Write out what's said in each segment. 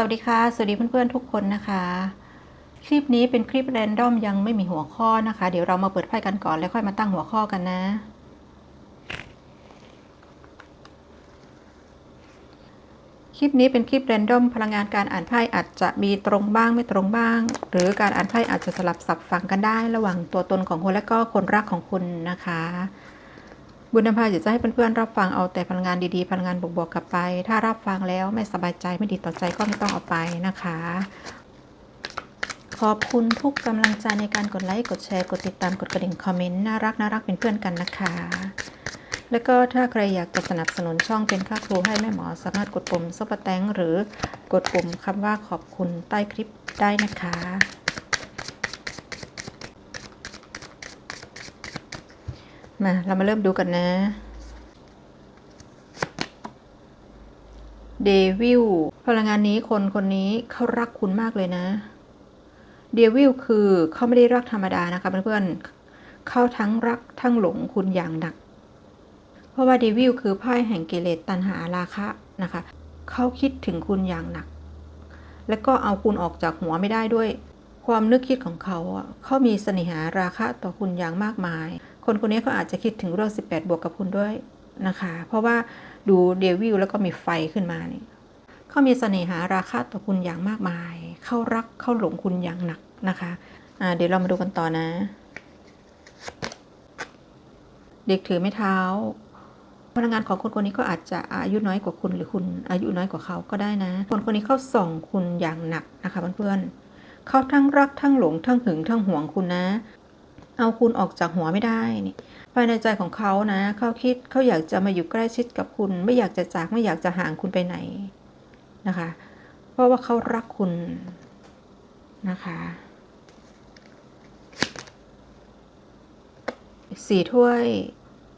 สวัสดีค่ะ สวัสดีเพื่อนๆทุกคนนะคะ คลิปนี้เป็นคลิปแรนดอมยังไม่มีหัวข้อนะคะ เดี๋ยวเรามาเปิดไพ่กันก่อนแล้วค่อยมาตั้งหัวข้อกันนะ คลิปนี้เป็นคลิปแรนดอมพลังงานการอ่านไพ่อาจจะมีตรงบ้างไม่ตรงบ้าง หรือการอ่านไพ่อาจจะสลับสับฟังกันได้ ระหว่างตัวตนของคนและก็คนรักของคุณนะคะ บุญนำพาอยากจะให้เพื่อนๆรับฟังเอาแต่พลังงานดีๆพลังงานบวกๆกลับไป ถ้ารับฟังแล้วไม่สบายใจไม่ดีต่อใจก็ไม่ต้องเอาไปนะคะ ขอบคุณทุกกำลังใจในการกดไลค์กดแชร์กดติดตามกดกระดิ่งคอมเมนต์น่ารักน่ารักเป็นเพื่อนกันนะคะ แล้วก็ถ้าใครอยากจะสนับสนุนช่องเป็นค่าครูให้แม่หมอสามารถกดปุ่มซุปเปอร์แตงหรือกดปุ่มคำว่าขอบคุณใต้คลิปได้นะคะ มาเรามาเริ่มดูกันนะเดวิลพลังงานนี้คนคนนี้เขารักคุณมากเลยนะเดวิลคือเขาไม่ได้รักธรรมดานะคะเพื่อนๆเขาทั้งรักทั้งหลงคุณอย่างหนัก เพราะว่าเดวิลคือไพ่แห่งกิเลสตัณหาราคะนะคะเขาคิดถึงคุณอย่างหนัก แล้วก็เอาคุณออกจากหัวไม่ได้ด้วย ความนึกคิดของเขาเขามีเสน่หาราคะต่อคุณอย่างมากมาย คนคนนี้เขาอาจจะคิดถึงเรื่อง 18 บวกกับคุณด้วยนะคะ เพราะว่าดูเดวิลแล้วก็มีไฟขึ้นมานี่เขามีเสน่หาราคะต่อคุณอย่างมากมาย เขารักเข้าหลงคุณอย่างหนักนะคะอ่าเดี๋ยวเรามาดูกันต่อนะ เด็กถือไม้เท้าพลังงานของคนคนนี้ก็อาจจะอายุน้อยกว่าคุณหรือคุณอายุน้อยกว่าเขาก็ได้นะ คนคนนี้เข้าส่องคุณอย่างหนักนะคะเพื่อนๆเขาทั้งรักทั้งหลงทั้งหึงทั้งหวงคุณนะ เอาคุณออกจากหัวไม่ได้นี่ภายในใจของเขานะเขาคิดเขาอยากจะมาอยู่ใกล้ชิดกับคุณ ไม่อยากจะจากไม่อยากจะห่างคุณไปไหนนะคะ เพราะว่าเขารักคุณนะคะสี่ถ้วย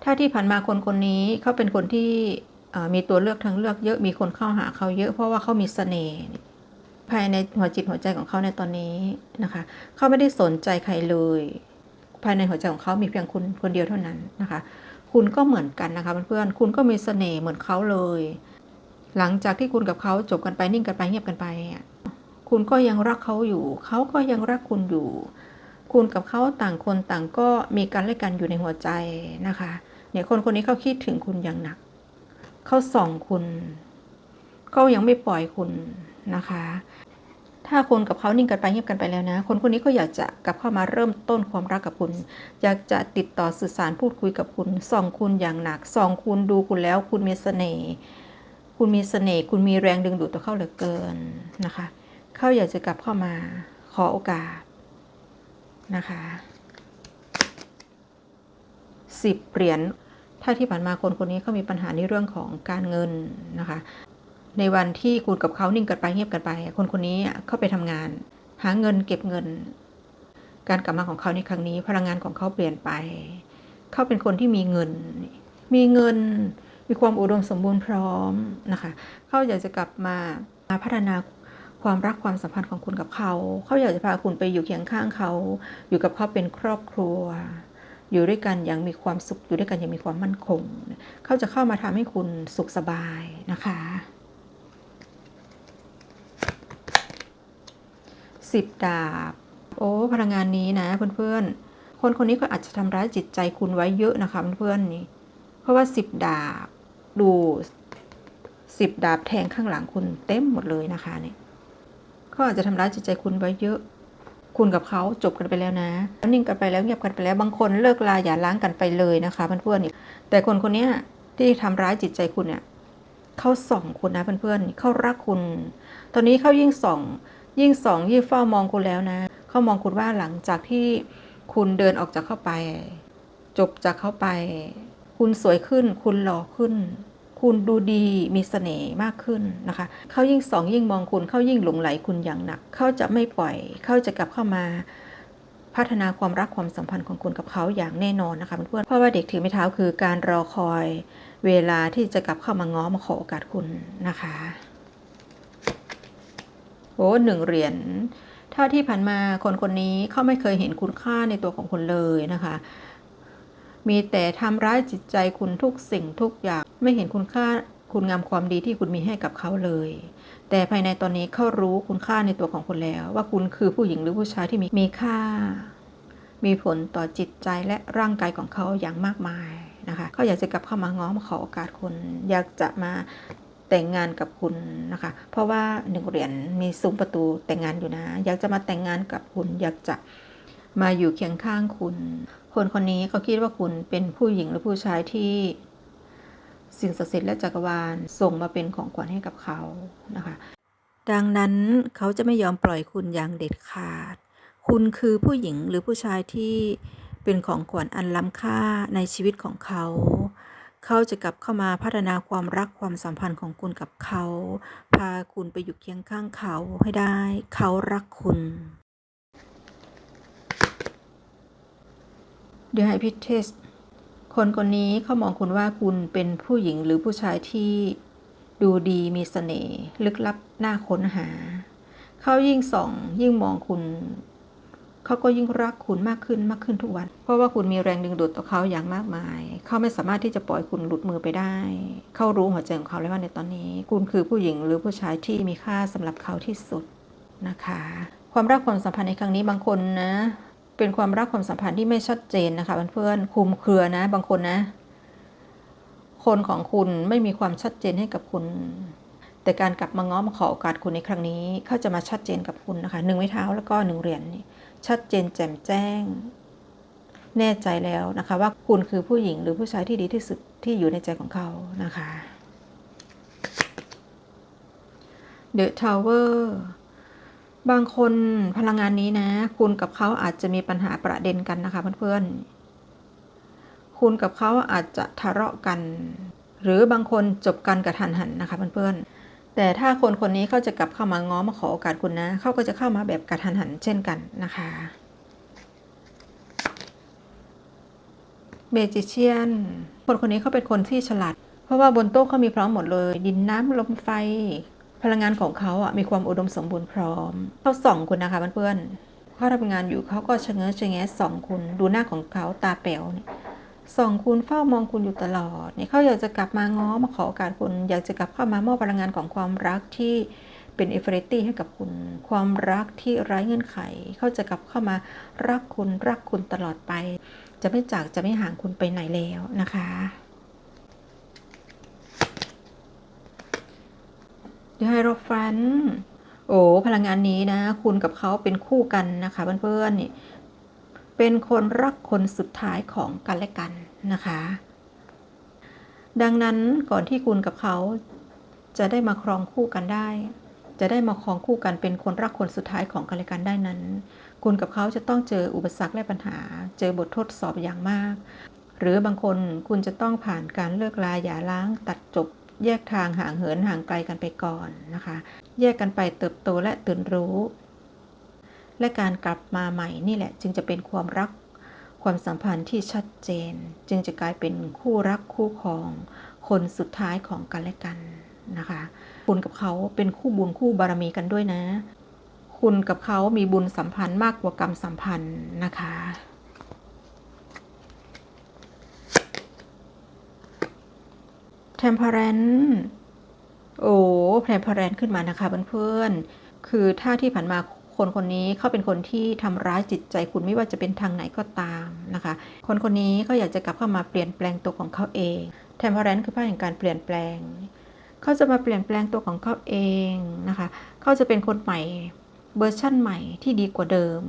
ถ้าที่ผ่านมาคนคนนี้เขาเป็นคนที่มีตัวเลือกทางเลือกเยอะมีคนเข้าหาเขาเยอะเพราะว่าเขามีเสน่ห์ภายในหัวจิตหัวใจของเขาในตอนนี้นะคะเขาไม่ได้สนใจใครเลย ภายในหัวใจของเขามีเพียงคุณคนเดียวเท่านั้นนะคะ คุณก็เหมือนกันนะคะเพื่อนๆคุณก็มีเสน่ห์เหมือนเขาเลย หลังจากที่คุณกับเขาจบกันไปนิ่งกันไปเงียบกันไป คุณก็ยังรักเขาอยู่ เขาก็ยังรักคุณอยู่ คุณกับเขาต่างคนต่างก็มีกันและกันอยู่ในหัวใจนะคะเนี่ยคนคนนี้เขาคิดถึงคุณอย่างหนัก เขาส่องคุณเขายังไม่ปล่อยคุณนะคะ ถ้าคนกับเขานิ่งกันไปเงียบกันไปแล้วนะ คนคนนี้ก็อยากจะกลับเข้ามาเริ่มต้นความรักกับคุณ อยากจะติดต่อสื่อสารพูดคุยกับคุณ ส่องคุณอย่างหนัก ส่องคุณดูคุณแล้ว คุณมีเสน่ห์ คุณมีเสน่ห์ คุณมีแรงดึงดูดต่อเข้าเหลือเกินนะคะ เขาอยากจะกลับเข้ามาขอโอกาสนะคะสิบเหรียญถ้าที่ผ่านมาคนคนนี้เขามีปัญหาในเรื่องของการเงินนะคะ ในวันที่คุณกับเขานิ่งกันไปเงียบกันไป คนคนนี้เข้าไปทำงาน หาเงินเก็บเงิน การกลับมาของเขาในครั้งนี้ พลังงานของเขาเปลี่ยนไป เขาเป็นคนที่มีเงิน มีเงิน มีความอุดมสมบูรณ์พร้อมนะคะเขาอยากจะกลับมามาพัฒนาความรักความสัมพันธ์ของคุณกับเขา เขาอยากจะพาคุณไปอยู่เคียงข้างเขา อยู่กับเขาเป็นครอบครัว อยู่ด้วยกันอย่างมีความสุข อยู่ด้วยกันอย่างมีความมั่นคง เขาจะเข้ามาทำให้คุณสุขสบายนะคะ สิบดาบ โอ้พลังงานนี้นะเพื่อนๆ คนคนนี้ก็อาจจะทำร้ายจิตใจคุณไว้เยอะนะคะเพื่อนๆนี่ เพราะว่าสิบดาบ ดูสิบดาบแทงข้างหลังคุณเต็มหมดเลยนะคะเนี่ยเขาอาจจะทำร้ายจิตใจคุณไว้เยอะ คุณกับเขาจบกันไปแล้วนะนิ่งกันไปแล้วเงียบกันไปแล้วบางคนเลิกลาอย่าล้างกันไปเลยนะคะเพื่อนๆนี่แต่คนคนนี้ที่ทำร้ายจิตใจคุณเนี่ยเขาส่องคุณนะเพื่อนๆเขารักคุณ ตอนนี้เขายิ่งส่อง ยิ่งสองยิ่งเฝ้ามองคุณแล้วนะเขามองคุณว่าหลังจากที่คุณเดินออกจากเข้าไป จบจากเข้าไป คุณสวยขึ้น คุณหล่อขึ้น คุณดูดีมีเสน่ห์มากขึ้นนะคะเขายิ่งสองยิ่งมองคุณเขายิ่งหลงไหลคุณอย่างหนักเขาจะไม่ปล่อยเขาจะกลับเข้ามาพัฒนาความรักความสัมพันธ์ของคุณกับเขาอย่างแน่นอนนะคะเพื่อนๆเพราะว่าเด็กถือไม้เท้าคือการรอคอยเวลาที่จะกลับเข้ามาง้อมาขอโอกาสคุณนะคะ อ้หนึ่งเหรียญถ้าที่ผ่านมาคนคนนี้เขาไม่เคยเห็นคุณค่าในตัวของคุณเลยนะคะ มีแต่ทำร้ายจิตใจคุณทุกสิ่งทุกอย่างไม่เห็นคุณค่าคุณงามความดีที่คุณมีให้กับเขาเลย แต่ภายในตอนนี้เขารู้คุณค่าในตัวของคุณแล้ว ว่าคุณคือผู้หญิงหรือผู้ชายที่มีมีค่า มีผลต่อจิตใจและร่างกายของเขาอย่างมากมายนะคะเขาอยากจะกลับเข้ามาง้อมาขอโอกาสคุณ อยากจะมา แต่งงานกับคุณนะคะ เพราะว่าหนึ่งเหรียญมีซุ้มประตูแต่งงานอยู่นะ อยากจะมาแต่งงานกับคุณ อยากจะมาอยู่เคียงข้างคุณ คนคนนี้เขาคิดว่าคุณเป็นผู้หญิงหรือผู้ชายที่สิ่งศักดิ์สิทธิ์และจักรวาลส่งมาเป็นของขวัญให้กับเขานะคะ ดังนั้นเขาจะไม่ยอมปล่อยคุณอย่างเด็ดขาด คุณคือผู้หญิงหรือผู้ชายที่เป็นของขวัญอันล้ำค่าในชีวิตของเขา เขาจะกลับเข้ามาพัฒนาความรักความสัมพันธ์ของคุณกับเขา พาคุณไปอยู่เคียงข้างเขาให้ได้ เขารักคุณ เดี๋ยวให้พิเทสคนคนนี้เขามองคุณว่าคุณเป็นผู้หญิงหรือผู้ชายที่ดูดีมีเสน่ห์ลึกลับน่าค้นหา เขายิ่งส่องยิ่งมองคุณ เขาก็ยิ่งรักคุณมากขึ้นมากขึ้นทุกวัน เพราะว่าคุณมีแรงดึงดูดต่อเขาอย่างมากมาย เขาไม่สามารถที่จะปล่อยคุณหลุดมือไปได้ เขารู้หัวใจของเขาแล้วว่าในตอนนี้ คุณคือผู้หญิงหรือผู้ชายที่มีค่าสำหรับเขาที่สุดนะคะ ความรักความสัมพันธ์ในครั้งนี้บางคนนะ เป็นความรักความสัมพันธ์ที่ไม่ชัดเจนนะคะเพื่อนๆคลุมเครือนะ บางคนนะ คนของคุณไม่มีความชัดเจนให้กับคุณแต่การกลับมาง้อมาขอโอกาสคุณในครั้งนี้ เขาจะมาชัดเจนกับคุณนะคะหนึ่งไม้เท้าแล้วก็หนึ่งเหรียญนี่ ชัดเจนแจ่มแจ้ง แน่ใจแล้วนะคะ ว่าคุณคือผู้หญิงหรือผู้ชายที่ดีที่สุดที่อยู่ในใจของเขานะคะ The Tower บางคนพลังงานนี้นะ คุณกับเขาอาจจะมีปัญหาประเด็นกันนะคะเพื่อนๆ คุณกับเขาอาจจะทะเลาะกัน หรือบางคนจบกันกระทันหันนะคะเพื่อนๆ แต่ถ้าคนคนนี้เขาจะกลับเข้ามาง้อมาขอโอกาสคุณนะ เขาก็จะเข้ามาแบบกระทันหันเช่นกันนะคะเมจิเชียน คนคนนี้เขาเป็นคนที่ฉลาด เพราะว่าบนโต๊ะเขามีพร้อมหมดเลย ดินน้ำลมไฟ พลังงานของเขาอะมีความอุดมสมบูรณ์พร้อม เขาส่องคุณนะคะเพื่อนๆเขาทำงานอยู่เขาก็ชะเง้อชะแงะส่องคุณ ดูหน้าของเขาตาแป๋วเนี่ย ส่องคุณเฝ้ามองคุณอยู่ตลอดเนี่ยเขาอยากจะกลับมาง้อมาขอโอกาสคุณ อยากจะกลับเข้ามามอบพลังงานของความรักที่เป็นเอฟเฟรตี้ให้กับคุณ ความรักที่ไร้เงื่อนไข เขาจะกลับเข้ามารักคุณรักคุณตลอดไป จะไม่จากจะไม่ห่างคุณไปไหนแล้วนะคะเดี๋ยวให้เราฟัน โอ้พลังงานนี้นะ คุณกับเขาเป็นคู่กันนะคะเพื่อนๆนี่ เป็นคนรักคนสุดท้ายของกันและกันนะคะ ดังนั้นก่อนที่คุณกับเขาจะได้มาครองคู่กันได้ จะได้มาครองคู่กันเป็นคนรักคนสุดท้ายของกันและกันได้นั้น คุณกับเขาจะต้องเจออุปสรรคและปัญหา เจอบททดสอบอย่างมาก หรือบางคนคุณจะต้องผ่านการเลิกลาหย่าร้างตัดจบแยกทางห่างเหินห่างไกลกันไปก่อนนะคะ แยกกันไปเติบโตและตื่นรู้ และการกลับมาใหม่นี่แหละ จึงจะเป็นความรัก ความสัมพันธ์ที่ชัดเจน จึงจะกลายเป็นคู่รักคู่ครอง คนสุดท้ายของกันและกันนะคะ คุณกับเขาเป็นคู่บุญคู่บารมีกันด้วยนะ คุณกับเขามีบุญสัมพันธ์มากกว่ากรรมสัมพันธ์นะคะเทมเพอรนโอ้เทมเพอรนขึ้นมานะคะเพื่อนๆคือถ้าที่ผ่านมา คนคนนี้เขาเป็นคนที่ทำร้ายจิตใจคุณไม่ว่าจะเป็นทางไหนก็ตามนะคะ คนคนนี้เขาอยากจะกลับเข้ามาเปลี่ยนแปลงตัวของเขาเองเทมเพอรนคือไพ่แห่งการเปลี่ยนแปลงเขาจะมาเปลี่ยนแปลงตัวของเขาเองนะคะเขาจะเป็นคนใหม่เวอร์ชั่นใหม่ที่ดีกว่าเดิม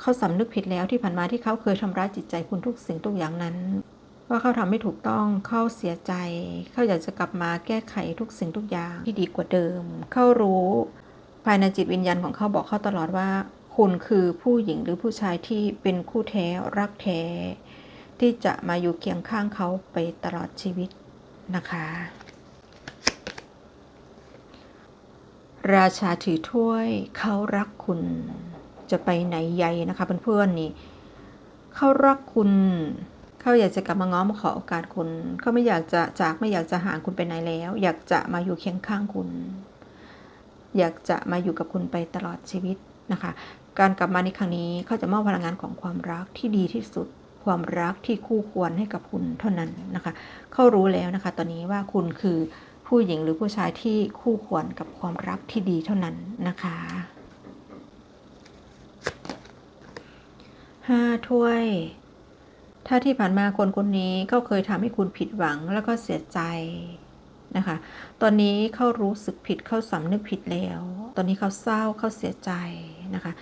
เขาสำนึกผิดแล้วที่ผ่านมาที่เขาเคยทำร้ายจิตใจคุณทุกสิ่งทุกอย่างนั้น ว่าเขาทำไม่ถูกต้องเขาเสียใจ เขาอยากจะกลับมาแก้ไขทุกสิ่งทุกอย่างที่ดีกว่าเดิม เขารู้ ภายในจิตวิญญาณของเขาบอกเขาตลอดว่า คุณคือผู้หญิงหรือผู้ชายที่เป็นคู่แท้รักแท้ ที่จะมาอยู่เคียงข้างเขาไปตลอดชีวิตนะคะ ราชาถือถ้วยเขารักคุณ จะไปไหนใหญ่นะคะเพื่อนๆนี่เขารักคุณเขาอยากจะกลับมาง้อมาขอโอกาสคุณเขาไม่อยากจะจากไม่อยากจะห่างคุณไปไหนแล้ว อยากจะมาอยู่เคียงข้างคุณ อยากจะมาอยู่กับคุณไปตลอดชีวิตนะคะ การกลับมาในครั้งนี้เขาจะมอบพลังงานของความรักที่ดีที่สุด ความรักที่คู่ควรให้กับคุณเท่านั้นนะคะ เขารู้แล้วนะคะ ตอนนี้ว่าคุณคือผู้หญิงหรือผู้ชายที่คู่ควรกับความรักที่ดีเท่านั้นนะคะห้าถ้วย ถ้าที่ผ่านมาคนคนนี้เขาเคยทำให้คุณผิดหวังแล้วก็เสียใจ นะคะ ตอนนี้เขารู้สึกผิดเขาสำนึกผิดแล้ว ตอนนี้เขาเศร้าเขาเสียใจนะคะ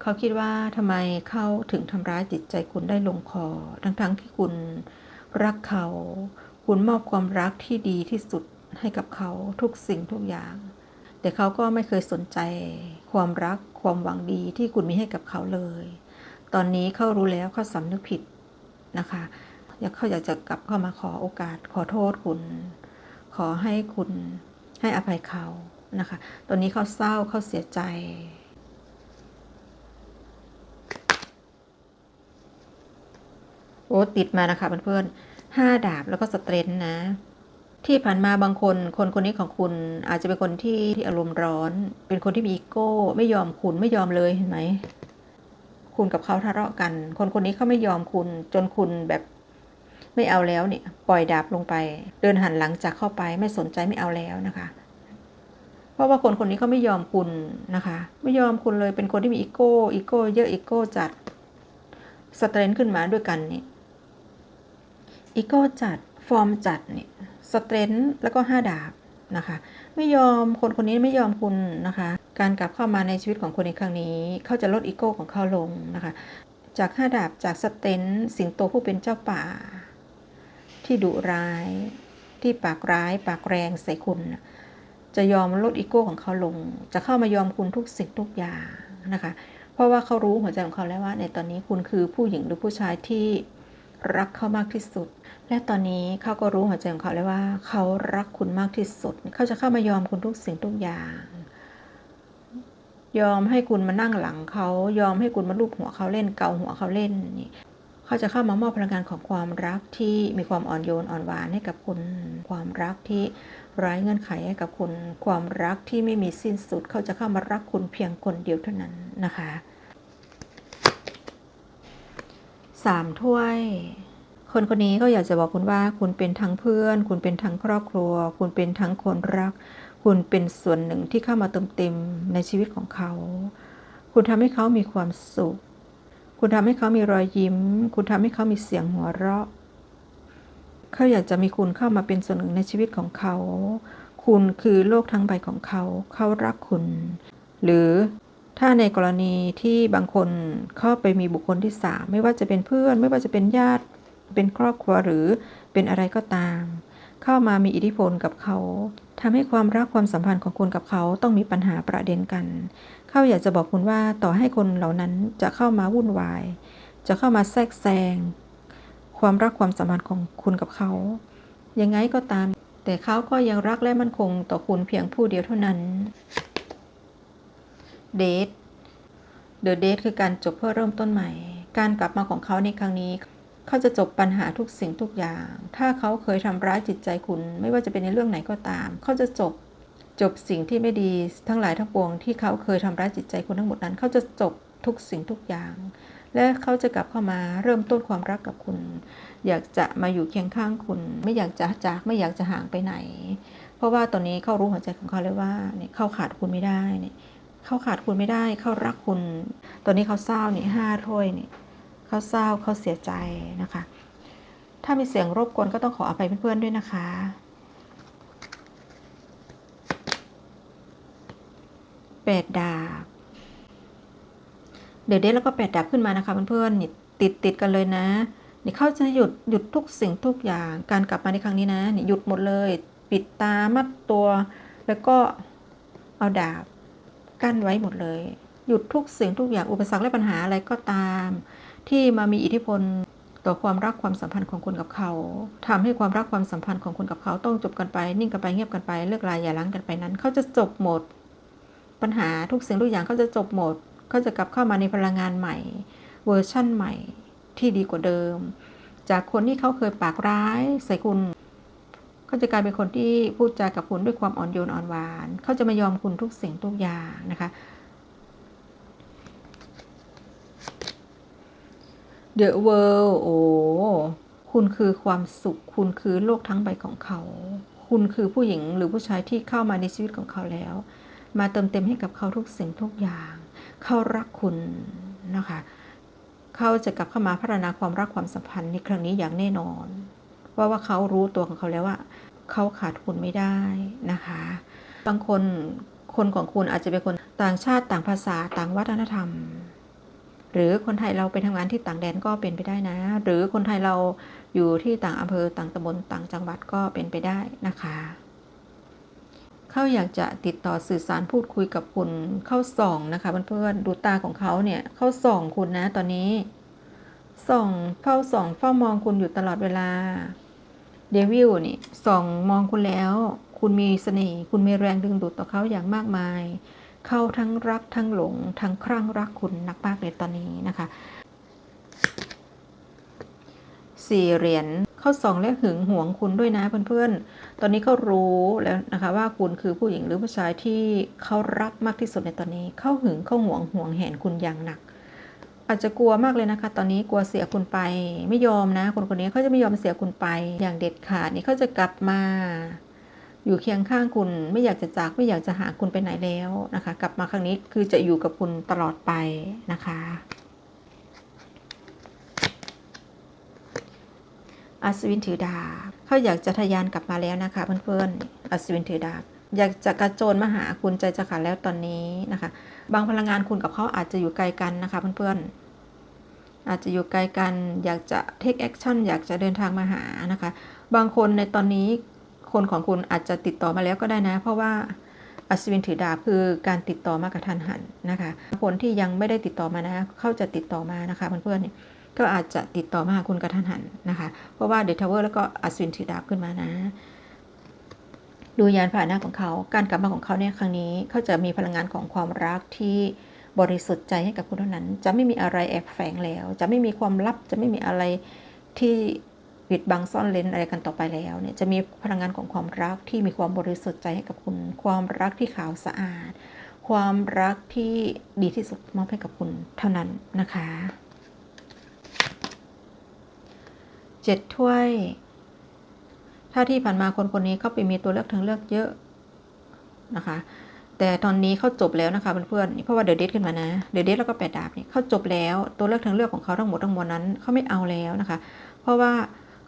เขาคิดว่าทำไมเขาถึงทำร้ายจิตใจคุณได้ลงคอ ทั้งๆทที่คุณรักเขา คุณมอบความรักที่ดีที่สุดให้กับเขาทุกสิ่งทุกอย่าง แต่เขาก็ไม่เคยสนใจความรักความหวังดีที่คุณมีให้กับเขาเลย ตอนนี้เขารู้แล้วเขาสำนึกผิดนะคะอยากเขาอยากจะกลับเข้ามาขอโอกาสขอโทษคุณ ขอให้คุณให้อภัยเขานะคะ ตอนนี้เขาเศร้าเขาเสียใจ โอ้ติดมานะคะเพื่อนๆห้าดาบแล้วก็สเตรนท์นะ ที่ผ่านมาบางคนคนคนนี้ของคุณอาจจะเป็นคนที่ที่อารมณ์ร้อน เป็นคนที่มีอีโก้ ไม่ยอมคุณไม่ยอมเลยเห็นไหมคุณกับเขาทะเลาะกัน คนคนนี้เขาไม่ยอมคุณจนคุณแบบ ไม่เอาแล้วเนี่ย ปล่อยดาบลงไป เดินหันหลังจากเข้าไปไม่สนใจไม่เอาแล้วนะคะ เพราะว่าคนคนนี้เขาไม่ยอมคุณนะคะ ไม่ยอมคุณเลยเป็นคนที่มีอีโก้อีโก้เยอะอีโก้จัดสเตรนท์ขึ้นมาด้วยกันเนี่ยอีโก้จัดฟอร์มจัดเนี่ยสเตรนท์แล้วก็ห้าดาบนะคะ ไม่ยอมคนคนนี้ไม่ยอมคุณนะคะ การกลับเข้ามาในชีวิตของคนในครั้งนี้ เขาจะลดอีโก้ของเขาลงนะคะ จากห้าดาบจากสเตนท์สิงโตผู้เป็นเจ้าป่า ที่ดุร้าย ที่ปากร้าย ปากแรงใส่คุณ จะยอมลดอีโก้ของเขาลง จะเข้ามายอมคุณทุกสิ่งทุกอย่างนะคะ เพราะว่าเขารู้หัวใจของเขาแล้วว่า ในตอนนี้คุณคือผู้หญิงหรือผู้ชายที่รักเขามากที่สุด และตอนนี้เขาก็รู้หัวใจของเขาแล้วว่า เขารักคุณมากที่สุด เขาจะเข้ามายอมคุณทุกสิ่งทุกอย่าง ยอมให้คุณมานั่งหลังเขา ยอมให้คุณมาลูบหัวเขาเล่น เกาหัวเขาเล่นนี่ เขาจะเข้ามามอบพลังงานของความรักที่มีความอ่อนโยนอ่อนหวานให้กับคุณ ความรักที่ไร้เงื่อนไขให้กับคุณ ความรักที่ไม่มีสิ้นสุด เขาจะเข้ามารักคุณเพียงคนเดียวเท่านั้นนะคะสามถ้วย คนคนนี้ก็อยากจะบอกคุณว่า คุณเป็นทั้งเพื่อน คุณเป็นทั้งครอบครัว คุณเป็นทั้งคนรัก คุณเป็นส่วนหนึ่งที่เข้ามาเติมเต็มในชีวิตของเขา คุณทำให้เขามีความสุข คุณทำให้เขามีรอยยิ้ม คุณทำให้เขามีเสียงหัวเราะ เขาอยากจะมีคุณเข้ามาเป็นส่วนหนึ่งในชีวิตของเขา คุณคือโลกทั้งใบของเขา เขารักคุณ หรือถ้าในกรณีที่บางคนเข้าไปมีบุคคลที่สามไม่ว่าจะเป็นเพื่อน ไม่ว่าจะเป็นญาติ เป็นครอบครัวหรือเป็นอะไรก็ตาม เข้ามามีอิทธิพลกับเขาทำให้ความรักความสัมพันธ์ของคุณกับเขาต้องมีปัญหาประเด็นกัน ขาอยากจะบอกคุณว่าต่อให้คนเหล่านั้นจะเข้ามาวุ่นวาย จะเข้ามาแทรกแซง ความรักความสัมพันธ์ของคุณกับเขา ยังไงก็ตาม แต่เขาก็ยังรักและมั่นคงต่อคุณเพียงผู้เดียวเท่านั้นเดทเดอะเดทคือการจบเพื่อเริ่มต้นใหม่ การกลับมาของเขาในครั้งนี้ เขาจะจบปัญหาทุกสิ่งทุกอย่าง ถ้าเขาเคยทำร้ายจิตใจคุณ ไม่ว่าจะเป็นในเรื่องไหนก็ตาม เขาจะจบ จบสิ่งที่ไม่ดีทั้งหลายทั้งปวงที่เขาเคยทำร้ายจิตใจคุณทั้งหมดนั้น เขาจะจบทุกสิ่งทุกอย่าง และเขาจะกลับเข้ามาเริ่มต้นความรักกับคุณ อยากจะมาอยู่เคียงข้างคุณ ไม่อยากจะจากไม่อยากจะห่างไปไหน เพราะว่าตอนนี้เขารู้หัวใจของเขาเลยว่าเนี่ยเขาขาดคุณไม่ได้เนี่ยเขาขาดคุณไม่ได้เขารักคุณ ตอนนี้เขาเศร้าเนี่ยห้าถ้วยเนี่ยเขาเศร้าเขาเสียใจนะคะ ถ้ามีเสียงรบกวนก็ต้องขออภัยเพื่อนๆด้วยนะคะ แปดดาบ เดี๋ยวเดทแล้วก็แปดดาบขึ้นมานะคะเพื่อนๆนี่ติดติดกันเลยนะ นี่เขาจะหยุดหยุดทุกสิ่งทุกอย่าง การกลับมาในครั้งนี้นะ นี่หยุดหมดเลย ปิดตา มัดตัว แล้วก็เอาดาบ กั้นไว้หมดเลย หยุดทุกสิ่งทุกอย่าง อุปสรรคและปัญหาอะไรก็ตาม ที่มามีอิทธิพลต่อความรักความสัมพันธ์ของคุณกับเขาทำให้ความรักความสัมพันธ์ของคุณกับเขาต้องจบกันไป นิ่งกันไปเงียบกันไป เลิกลายอย่าล้างกันไปนั้น เขาจะจบหมด ปัญหาทุกสิ่งทุกอย่างเขาจะจบหมดเขาจะกลับเข้ามาในพลังงานใหม่ เวอร์ชั่นใหม่ที่ดีกว่าเดิม จากคนที่เขาเคยปากร้ายใส่คุณเขาจะกลายเป็นคนที่พูดจากับคุณด้วยความอ่อนโยนอ่อนหวานเขาจะมายอมคุณทุกสิ่งทุกอย่างนะคะ The World โอ้คุณคือความสุข คุณคือโลกทั้งใบของเขา คุณคือผู้หญิงหรือผู้ชายที่เข้ามาในชีวิตของเขาแล้ว มาเติมเต็มให้กับเขาทุกสิ่งทุกอย่าง เขารักคุณนะคะเขาจะกลับเข้ามาพัฒนาความรักความสัมพันธ์ในครั้งนี้อย่างแน่นอน ว่าว่าเขารู้ตัวของเขาแล้วว่าเขาขาดคุณไม่ได้นะคะ บางคนคนของคุณอาจจะเป็นคนต่างชาติต่างภาษาต่างวัฒนธรรม หรือคนไทยเราไปทำงานที่ต่างแดนก็เป็นไปได้นะ หรือคนไทยเราอยู่ที่ต่างอำเภอต่างตำบลต่างจังหวัดก็เป็นไปได้นะคะ เขาอยากจะติดต่อสื่อสารพูดคุยกับคุณเข้าส่องนะคะเพื่อนๆดูตาของเขาเนี่ยเข้าส่องคุณนะตอนนี้ส่องเฝ้าส่องเฝ้ามองคุณอยู่ตลอดเวลาเดวิลนี่ส่องมองคุณแล้ว คุณมีเสน่ห์คุณมีแรงดึงดูดต่อเขาอย่างมากมาย เขาทั้งรักทั้งหลง ทั้งครั่งรักคุณนักมากเลยตอนนี้นะคะสี่เหรียญเขาส่องและหึงหวงคุณด้วยนะเพื่อนๆ ตอนนี้เขารู้แล้วนะคะว่าคุณคือผู้หญิงหรือผู้ชายที่เขารักมากที่สุดในตอนนี้ เขาหึงเขาห่วงห่วงแหนคุณอย่างหนัก อาจจะกลัวมากเลยนะคะ ตอนนี้กลัวเสียคุณไป ไม่ยอมนะ คนคนนี้เขาจะไม่ยอมเสียคุณไปอย่างเด็ดขาดนี่เขาจะกลับมา อยู่เคียงข้างคุณไม่อยากจะจากไม่อยากจะหาคุณไปไหนแล้วนะคะ กลับมาครั้งนี้คือจะอยู่กับคุณตลอดไปนะคะ อัศวินถือดาบเขาอยากจะทะยานกลับมาแล้วนะคะ เพื่อนๆอัศวินถือดาบอยากจะกระโจนมาหาคุณใจจะขาดแล้วตอนนี้นะคะ บางพลังงานคุณกับเขาอาจจะอยู่ไกลกันนะคะเพื่อนๆ อาจจะอยู่ไกลกัน อยากจะ take action อยากจะเดินทางมาหานะคะ บางคนในตอนนี้คนของคุณอาจจะติดต่อมาแล้วก็ได้นะ เพราะว่าอัศวินถือดาบคือการติดต่อมากระทันหันนะคะ คนที่ยังไม่ได้ติดต่อมานะเขาจะติดต่อมานะคะเพื่อนๆเนี่ย ก็อาจจะติดต่อมาหาคุณกระทันหันนะคะ เพราะว่าเดทาวเวอร์แล้วก็อัศวินถือดาบขึ้นมานะ ดูยานผ่านหน้าของเขา การกลับมาของเขาเนี่ยครั้งนี้เขาจะมีพลังงานของความรักที่บริสุทธิ์ใจให้กับคุณเท่านั้น จะไม่มีอะไรแอบแฝงแล้ว จะไม่มีความลับ จะไม่มีอะไรที่ปิดบังซ่อนเลนอะไรกันต่อไปแล้วเนี่ยจะมีพลังงานของความรักที่มีความบริสุทธิ์ใจให้กับคุณ ความรักที่ขาวสะอาด ความรักที่ดีที่สุดมอบให้กับคุณเท่านั้นนะคะ เจ็ดถ้วย ถ้าที่ผ่านมาคนคนนี้เขาไปมีตัวเลือกทางเลือกเยอะนะคะ แต่ตอนนี้เขาจบแล้วนะคะเพื่อนๆเพราะว่าเดอะเดทขึ้นมานะ เดอะเดทแล้วก็แปดดาบเนี่ยเขาจบแล้วตัวเลือกทางเลือกของเขาทั้งหมดทั้งมวลนั้นเขาไม่เอาแล้วนะคะ เพราะว่า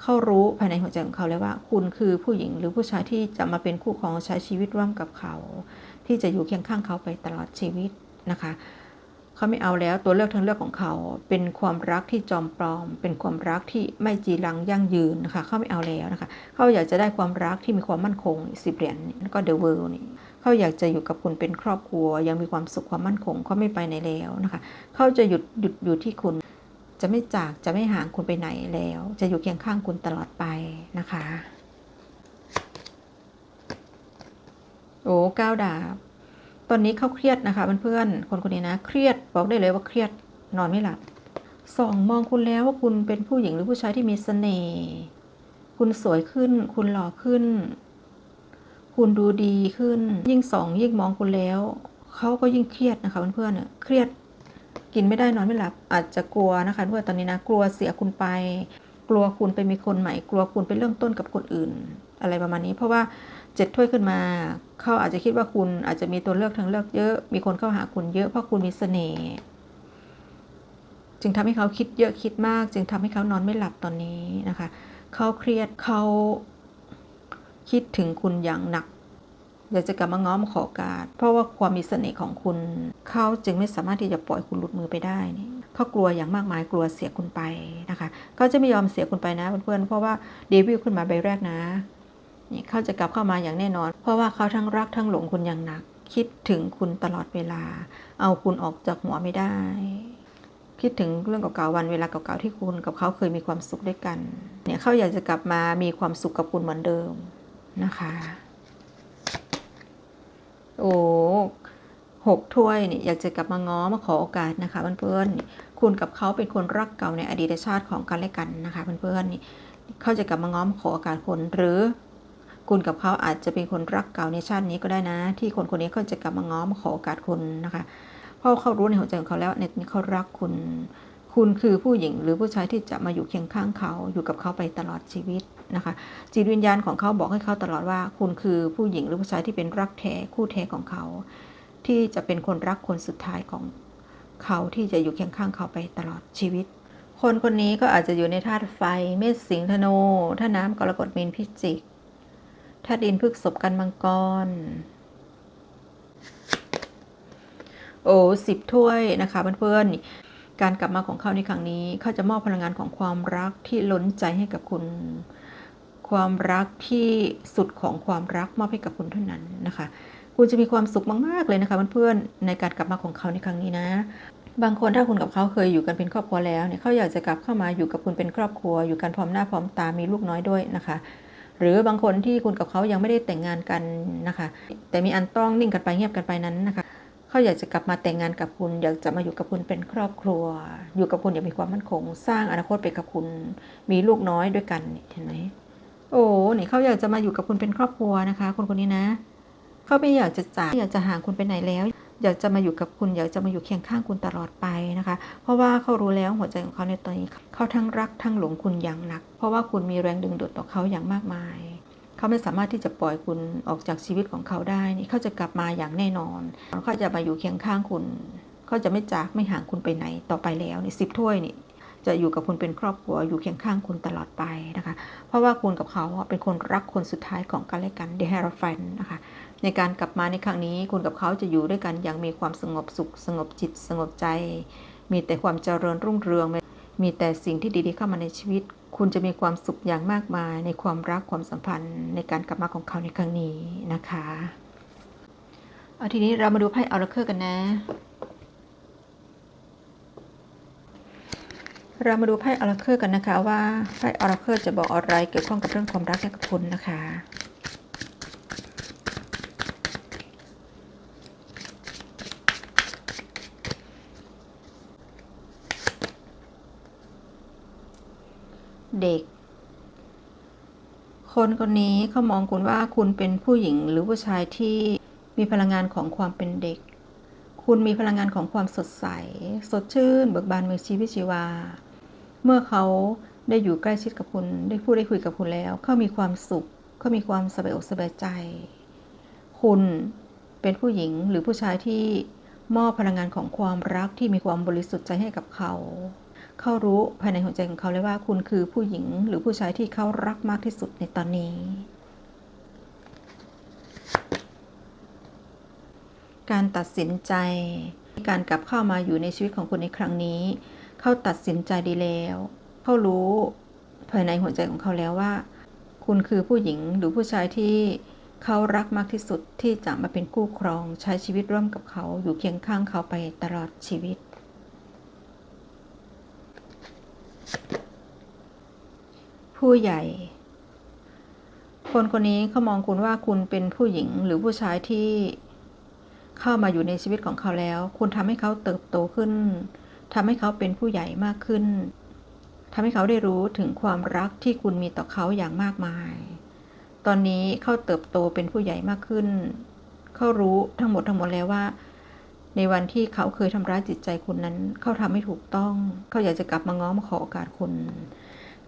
เขารู้ภายในหัวใจของเขาแล้วว่า คุณคือผู้หญิงหรือผู้ชายที่จะมาเป็นคู่ครองใช้ชีวิตร่วมกับเขา ที่จะอยู่เคียงข้างเขาไปตลอดชีวิตนะคะ เขาไม่เอาแล้วตัวเลือกทางเลือกของเขา เป็นความรักที่จอมปลอม เป็นความรักที่ไม่จีรังยั่งยืนนะคะเขาไม่เอาแล้วนะคะเขาอยากจะได้ความรักที่มีความมั่นคงสิบเหรียญแล้วก็เดอะเวิลด์นี่เขาอยากจะอยู่กับคุณเป็นครอบครัว ยังมีความสุขความมั่นคงเขาไม่ไปไหนแล้วนะคะเขาจะหยุดหยุดอยู่ที่คุณ จะไม่จากจะไม่ห่างคุณไปไหนแล้ว จะอยู่เคียงข้างคุณตลอดไปนะคะ โอ้ก้าวดาบ ตอนนี้เขาเครียดนะคะเพื่อนๆคนคนนี้นะ เครียดบอกได้เลยว่าเครียดนอนไม่หลับส่องมองคุณแล้วว่าคุณเป็นผู้หญิงหรือผู้ชายที่มีเสน่ห์คุณสวยขึ้น คุณหล่อขึ้น คุณดูดีขึ้น ยิ่งส่องยิ่งมองคุณแล้วเขาก็ยิ่งเครียดนะคะเพื่อนๆเนี่ยเครียดกินไม่ได้นอนไม่หลับอาจจะกลัวนะคะเพื่อนตอนนี้นะกลัวเสียคุณไป กลัวคุณไปมีคนใหม่ กลัวคุณไปเริ่มต้นกับคนอื่น อะไรประมาณนี้ เพราะว่าเจ็ดถ้วยขึ้นมา เขาอาจจะคิดว่าคุณอาจจะมีตัวเลือกทางเลือกเยอะ มีคนเข้าหาคุณเยอะเพราะคุณมีเสน่ห์จึงทำให้เขาคิดเยอะคิดมาก จึงทำให้เขานอนไม่หลับตอนนี้นะคะ เขาเครียดเขาคิดถึงคุณอย่างหนักอยากจะกลับมาง้อมขอการ เพราะว่าความมีเสน่ห์ของคุณ เขาจึงไม่สามารถที่จะปล่อยคุณหลุดมือไปได้นี่ เขากลัวอย่างมากมายกลัวเสียคุณไปนะคะเขาจะไม่ยอมเสียคุณไปนะเพื่อนๆเพราะว่าเดวิลขึ้นมาใบแรกนะนี่เขาจะกลับเข้ามาอย่างแน่นอน เพราะว่าเขาทั้งรักทั้งหลงคุณอย่างหนัก คิดถึงคุณตลอดเวลา เอาคุณออกจากหัวไม่ได้ คิดถึงเรื่องเก่าๆวันเวลาเก่าๆที่คุณกับเขาเคยมีความสุขด้วยกัน เนี่ยเขาอยากจะกลับมามีความสุขกับคุณเหมือนเดิมนะคะ โอ้ หกถ้วยเนี่ยอยากจะกลับมาง้อมาขอโอกาสนะคะเพื่อนๆคุณกับเขาเป็นคนรักเก่าในอดีตชาติของกันและกันนะคะเพื่อนๆนี่เขาจะกลับมาง้อมาขอโอกาสคนหรือ คุณกับเขาอาจจะเป็นคนรักเก่าในชาตินี้ก็ได้นะ ที่คนคนนี้เขาจะกลับมาง้อมาขอโอกาสคุณนะคะเพราะเขารู้ในหัวใจของเขาแล้วในเขารักคุณคุณคือผู้หญิงหรือผู้ชายที่จะมาอยู่เคียงข้างเขาอยู่กับเขาไปตลอดชีวิตนะคะจิตวิญญาณของเขาบอกให้เขาตลอดว่า คุณคือผู้หญิงหรือผู้ชายที่เป็นรักแท้คู่แท้ของเขา ที่จะเป็นคนรักคนสุดท้ายของเขาที่จะอยู่เคียงข้างเขาไปตลอดชีวิต คนคนนี้ก็อาจจะอยู่ในธาตุไฟ เมษสิงธนูธาตุน้ำกรกฎมีนพิจิกธาตุดินพฤกษบกันมังกร โอ้สิบถ้วยนะคะเพื่อนๆ การกลับมาของเขาในครั้งนี้ เขาจะมอบพลังงานของความรักที่ล้นใจให้กับคุณ ความรักที่สุดของความรักมอบให้กับคุณเท่านั้นนะคะ คุณจะมีความสุขมากๆเลยนะคะเพื่อนๆในการกลับมาของเขาในครั้งนี้นะ บางคนถ้าคุณกับเขาเคยอยู่กันเป็นครอบครัวแล้วเนี่ยเขาอยากจะกลับเข้ามาอยู่กับคุณเป็นครอบครัว อยู่กันพร้อมหน้าพร้อมตามีลูกน้อยด้วยนะคะ หรือบางคนที่คุณกับเขายังไม่ได้แต่งงานกันนะคะ แต่มีอันต้องนิ่งกันไปเงียบกันไปนั้นนะคะเขาอยากจะกลับมาแต่งงานกับคุณ อยากจะมาอยู่กับคุณเป็นครอบครัว อยู่กับคุณอย่างมีความมั่นคง สร้างอนาคตไปกับคุณ มีลูกน้อยด้วยกันเห็นไหมโอ้นี่เขาอยากจะมาอยู่กับคุณเป็นครอบครัวนะคะ คนคนนี้นะ เขาไม่อยากจะจากอยากจะห่างคุณไปไหนแล้ว อยากจะมาอยู่กับคุณ อยากจะมาอยู่เคียงข้างคุณตลอดไปนะคะ เพราะว่าเขารู้แล้วหัวใจของเขาในตอนนี้เขาทั้งรักทั้งหลงคุณอย่างหนัก เพราะว่าคุณมีแรงดึงดูดต่อเขาอย่างมากมายเขาไม่สามารถที่จะปล่อยคุณออกจากชีวิตของเขาได้นี่เขาจะกลับมาอย่างแน่นอนเขาจะมาอยู่เคียงข้างคุณเขาจะไม่จากไม่ห่างคุณไปไหนต่อไปแล้วนี่สิบถ้วยนี่ จะอยู่กับคุณเป็นครอบครัวอยู่เคียงข้างคุณตลอดไปนะคะ เพราะว่าคุณกับเขาเป็นคนรักคนสุดท้ายของกันและกันเดฮราฟันนะคะในการกลับมาในครั้งนี้คุณกับเขาจะอยู่ด้วยกันอย่างมีความสงบสุข สงบจิต สงบใจ มีแต่ความเจริญรุ่งเรือง มีแต่สิ่งที่ดีๆเข้ามาในชีวิต คุณจะมีความสุขอย่างมากมายในความรักความสัมพันธ์ ในการกลับมาของเขาในครั้งนี้นะคะเอาทีนี้เรามาดูไพ่ออร์เคิลกันนะ เรามาดูไพ่ออร์เคิลกันนะคะว่าไพ่ออร์เคิลจะบอกอะไรเกี่ยวข้องกับเรื่องความรักให้กับคุณนะคะ เด็ก คนคนนี้เขามองคุณว่าคุณเป็นผู้หญิงหรือผู้ชายที่มีพลังงานของความเป็นเด็ก คุณมีพลังงานของความสดใส สดชื่น เบิกบานมีชีวิตชีวา เมื่อเขาได้อยู่ใกล้ชิดกับคุณ ได้พูดได้คุยกับคุณแล้ว เขามีความสุข เขามีความสบายอกสบายใจ คุณเป็นผู้หญิงหรือผู้ชายที่มอบพลังงานของความรักที่มีความบริสุทธิ์ใจให้กับเขา เขารู้ภายในหัวใจของเขาเลยว่าคุณคือผู้หญิงหรือผู้ชายที่เขารักมากที่สุดในตอนนี้ การตัดสินใจ การกลับเข้ามาอยู่ในชีวิตของคุณในครั้งนี้ เขาตัดสินใจดีแล้ว เขารู้ภายในหัวใจของเขาแล้วว่า คุณคือผู้หญิงหรือผู้ชายที่เขารักมากที่สุดที่จะมาเป็นคู่ครองใช้ชีวิตร่วมกับเขาอยู่เคียงข้างเขาไปตลอดชีวิต ผู้ใหญ่ คนคนนี้เขามองคุณว่าคุณเป็นผู้หญิงหรือผู้ชายที่เข้ามาอยู่ในชีวิตของเขาแล้ว คุณทำให้เขาเติบโตขึ้น ทำให้เขาเป็นผู้ใหญ่มากขึ้นทำให้เขาได้รู้ถึงความรักที่คุณมีต่อเขาอย่างมากมาย ตอนนี้เขาเติบโตเป็นผู้ใหญ่มากขึ้น เขารู้ทั้งหมดทั้งหมดแล้วว่า ในวันที่เขาเคยทำร้ายจิตใจคุณนั้น เขาทำไม่ถูกต้อง เขาอยากจะกลับมาง้อมาขอโอกาสคุณ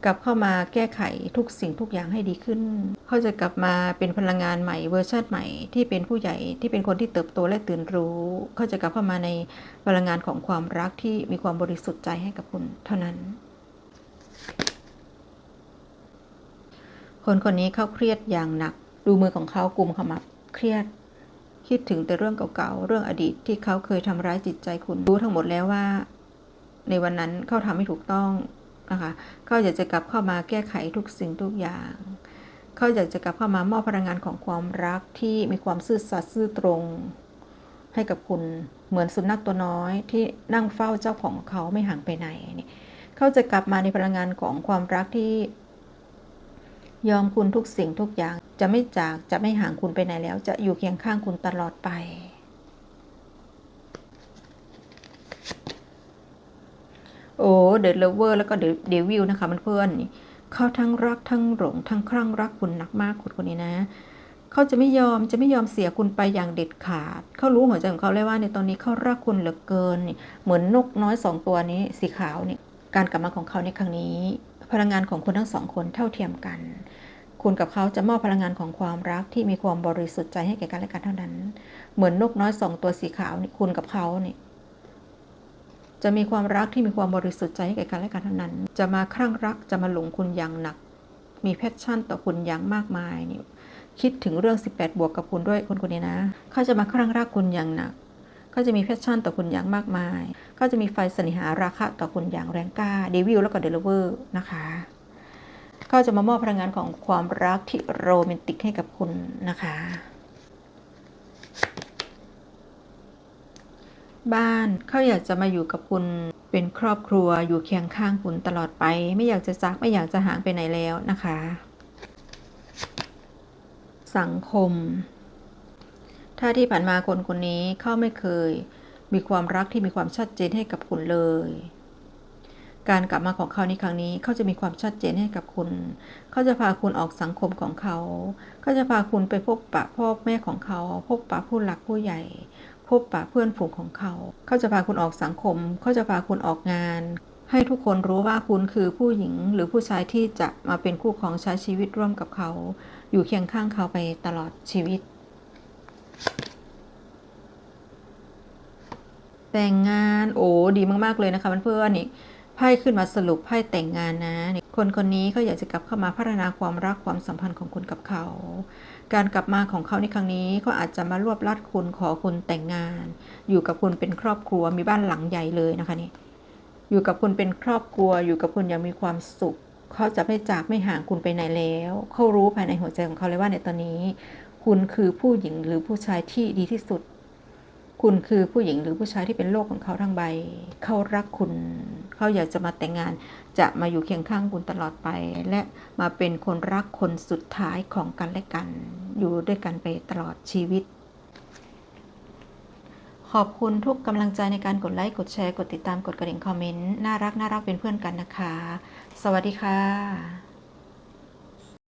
กลับเข้ามาแก้ไขทุกสิ่งทุกอย่างให้ดีขึ้น เขาจะกลับมาเป็นพลังงานใหม่เวอร์ชันใหม่ที่เป็นผู้ใหญ่ที่เป็นคนที่เติบโตและตื่นรู้ เขาจะกลับเข้ามาในพลังงานของความรักที่มีความบริสุทธิ์ใจให้กับคุณเท่านั้น คนคนนี้เขาเครียดอย่างหนัก ดูมือของเขากุมขมับเครียด คิดถึงแต่เรื่องเก่าๆเรื่องอดีตที่เขาเคยทำร้ายจิตใจคุณรู้ทั้งหมดแล้วว่า ในวันนั้นเขาทำไม่ถูกต้อง นะคะ เขาอยากจะกลับเข้ามาแก้ไขทุกสิ่งทุกอย่าง เขาอยากจะกลับเข้ามามอบพลังงานของความรักที่มีความซื่อสัตย์ซื่อตรง ให้กับคุณเหมือนสุนัขตัวน้อยที่นั่งเฝ้าเจ้าของเขาไม่ห่างไปไหนนี่เขาจะกลับมาในพลังงานของความรักที่ยอมคุณทุกสิ่งทุกอย่าง จะไม่จากจะไม่ห่างคุณไปไหนแล้ว จะอยู่เคียงข้างคุณตลอดไป โอ้เดอะเลเวอร์แล้วก็เดวิลนะคะมันเพื่อนเขาทั้งรักทั้งหลงทั้งคลั่งรักคุณหนักมากคุณคนนี้นะเขาจะไม่ยอมจะไม่ยอมเสียคุณไปอย่างเด็ดขาด เขารู้หัวใจของเขาเลยว่าในตอนนี้เขารักคุณเหลือเกิน เหมือนนกน้อยสองตัวนี้สีขาวนี่การกลับมาของเขาในครั้งนี้ พลังงานของคุณทั้งสองคนเท่าเทียมกัน คุณกับเขาจะมอบพลังงานของความรักที่มีความบริสุทธิ์ใจให้แก่กันและกันเท่านั้น เหมือนนกน้อยสองตัวสีขาวนี่คุณกับเขานี่ จะมีความรักที่มีความบริสุทธิ์ใจให้แก่กันและกันเท่านั้น จะมาคลั่งรักจะมาหลงคุณอย่างหนัก มีแพชชั่นต่อคุณอย่างมากมายนี่คิดถึงเรื่อง 18 บวกกับคุณด้วยคนคนนี้นะเขาจะมาคลั่งรักคุณอย่างหนักเขาจะมีแพชชั่นต่อคุณอย่างมากมายเขาจะมีไฟเสนิหาราคะต่อคุณอย่างแรงกล้าเดวิลแล้วก็เดลเวอร์นะคะเขาจะมามอบพลังงานของความรักที่โรแมนติกให้กับคุณนะคะ บ้านเขาอยากจะมาอยู่กับคุณเป็นครอบครัวอยู่เคียงข้างคุณตลอดไป ไม่อยากจะจากไม่อยากจะห่างไปไหนแล้วนะคะ สังคม ถ้าที่ผ่านมาคนคนนี้เขาไม่เคย มีความรักที่มีความชัดเจนให้กับคุณเลย การกลับมาของเขาในครั้งนี้เขาจะมีความชัดเจนให้กับคุณเขาจะพาคุณออกสังคมของเขาเขาจะพาคุณไปพบปะพ่อแม่ของเขา พบปะผู้หลักผู้ใหญ่ พบปะเพื่อนฝูงของเขา เขาจะพาคุณออกสังคม เขาจะพาคุณออกงาน ให้ทุกคนรู้ว่าคุณคือผู้หญิงหรือผู้ชายที่จะมาเป็นคู่ของใช้ชีวิตร่วมกับเขา อยู่เคียงข้างเขาไปตลอดชีวิต แต่งงานโอ้ดีมากๆเลยนะคะเพื่อนๆนี่ไพ่ขึ้นมาสรุปไพ่แต่งงานนะคนคนนี้เขาอยากจะกลับเข้ามาพัฒนาความรักความสัมพันธ์ของคุณกับเขา การกลับมาของเขาในครั้งนี้เขาอาจจะมารวบลัดคุณขอคุณแต่งงาน อยู่กับคุณเป็นครอบครัวมีบ้านหลังใหญ่เลยนะคะนี่อยู่กับคุณเป็นครอบครัว อยู่กับคุณอย่างมีความสุข เขาจะไม่จากไม่ห่างคุณไปไหนแล้วเขารู้ภายในหัวใจของเขาเลยว่าในตอนนี้ คุณคือผู้หญิงหรือผู้ชายที่ดีที่สุด คุณคือผู้หญิงหรือผู้ชายที่เป็นโลกของเขาทั้งใบ เขารักคุณ เขาอยากจะมาแต่งงาน จะมาอยู่เคียงข้างคุณตลอดไป และมาเป็นคนรักคนสุดท้ายของกันและกัน อยู่ด้วยกันไปตลอดชีวิต ขอบคุณทุกกำลังใจในการกดไลค์ กดแชร์ กดติดตาม กดกระดิ่งคอมเมนต์ น่ารักน่ารักเป็นเพื่อนกันนะคะ สวัสดีค่ะ